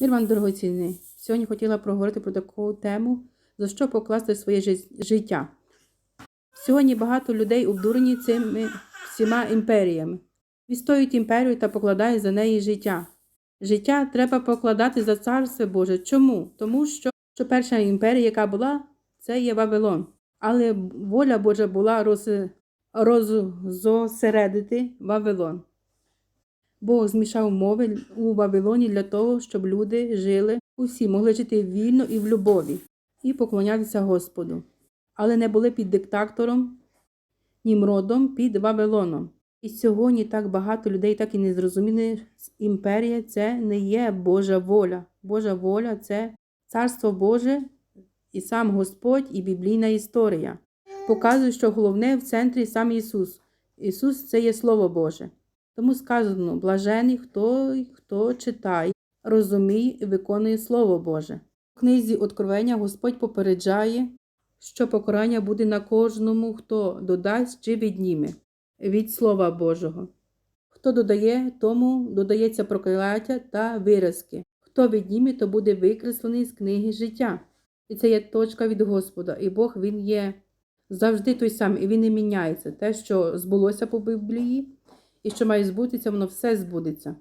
Мір вам дорогоцінний. Сьогодні хотіла проговорити про таку тему, за що покласти своє життя. Сьогодні багато людей обдурені цими всіма імперіями. Відстоюють імперію та покладають за неї життя. Життя треба покладати за царство Боже. Чому? Тому що, що перша імперія, яка була, це є Вавилон. Але воля Божа була роз, роззосередити Вавилон. Бог змішав мови у Вавилоні для того, щоб люди жили, усі могли жити вільно і в любові, і поклонятися Господу, але не були під диктатором, Німродом під Вавилоном. І сьогодні так багато людей так і не зрозуміли, імперія це не є Божа воля. Божа воля це царство Боже і сам Господь, і біблійна історія. Показує, що головне в центрі сам Ісус. Ісус це є Слово Боже. Тому сказано, блажений хто, хто читає, розуміє і виконує Слово Боже. В книзі Откровення Господь попереджає, що покарання буде на кожному, хто додасть чи відніме від Слова Божого. Хто додає, тому додається прокляття та виразки. Хто відніме, то буде викреслений з книги життя. І це є точка від Господа, і Бог Він є завжди той самий, і він не міняється. Те, що збулося по Біблії, і що має збутися, воно все збудеться.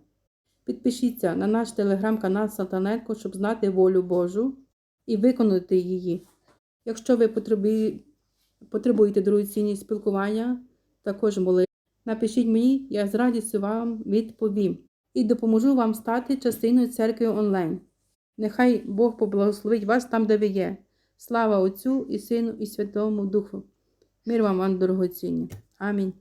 Підпишіться на наш телеграм-канал Сатаненко, щоб знати волю Божу і виконати її. Якщо ви потребуєте дорогоцінні спілкування, також моли, напишіть мені, я з радістю вам відповім і допоможу вам стати частиною церкви онлайн. Нехай Бог поблагословить вас там, де ви є. Слава Отцю і Сину, і Святому Духу. Мир вам, вам дорогоцінні. Амінь.